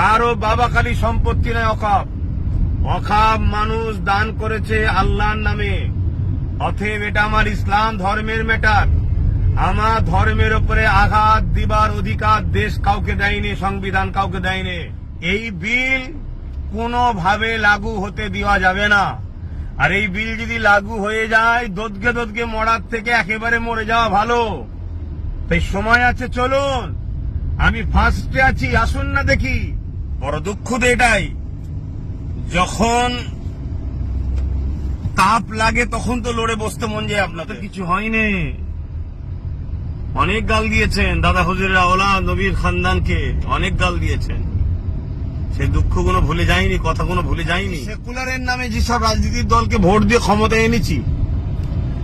কারও বাবা খালি সম্পত্তি নয়, অকাপ। অকাপ মানুষ দান করেছে আল্লাহর নামে। অথেব এটা আমার ইসলাম ধর্মের ম্যাটার। আমার ধর্মের উপরে আঘাত দিবার অধিকার দেশ কাউকে দেয়নি, সংবিধান কাউকে দেয়নি। এই বিল কোনোভাবে লাগু হতে দেওয়া যাবে না। আর এই বিল যদি লাগু হয়ে যায় দোদকে দোদকে মরার থেকে একেবারে মরে যাওয়া ভালো। তাই সময় আছে, চলুন। আমি ফার্স্টে আছি, আসুন না দেখি। বড় দুঃখ তো এটাই। যখন তাপ লাগে তখন তো লড়ে বসতে মন যায় আপনাদের। কিছু হয়নি। অনেক গাল দিয়েছেন দাদা হুজুরের আওলা নবীর খানদানকে। অনেক গাল দিয়েছেন। সেই দুঃখগুলো ভুলে যায়নি কথাগুলো ভুলে যায়নি। সেকুলারের নামে যেসব রাজনীতির দলকে ভোট দিয়ে ক্ষমতায় এনেছি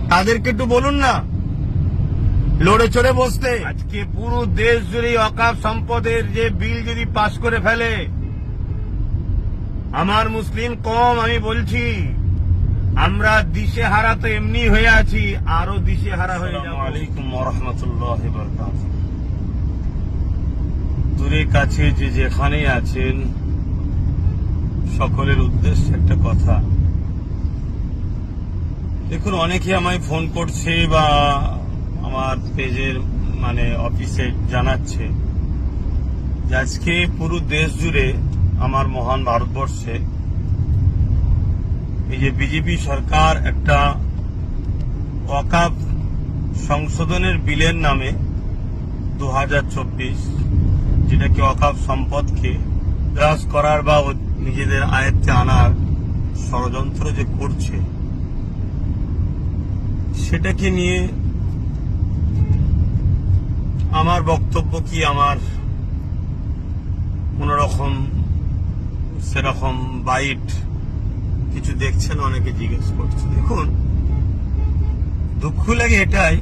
তাদেরকে একটু বলুন না। লড়ে চড়ে বসতে। আজকে পুরো দেশ জুড়ে অকাপ সম্পদের যে বিল যদি পাশ করে ফেলে আমার মুসলিম কম আমি বলছি আমরা দিশে হারা তো এমনি হয়ে আছি আরও দিশে হারা হয়ে যাব। আলাইকুম রহমতুল্লাহ দূরে কাছে যে যেখানে আছেন সকলের উদ্দেশ্যে একটা কথা। দেখুন অনেকে আমায় ফোন করছে বা আমার পেজের মানে অফিসে জানাচ্ছে যে আজকে পুরো দেশ জুড়ে আমার মহান ভারতবর্ষে এই যে বিজেপি সরকার একটা অকাপ সংশোধনের বিলের নামে দু হাজার চব্বিশ যেটাকে অকাপ সম্পদকে গ্রাস করার বা নিজেদের আয়ত্তে আনার ষড়যন্ত্র যে করছে, সেটাকে নিয়ে আমার বক্তব্য কি আমার কোন রকম সেরকম বাইট কিছু দেখছেন? অনেকে জিজ্ঞেস করছে। দেখুন, দুঃখ লাগে এটাই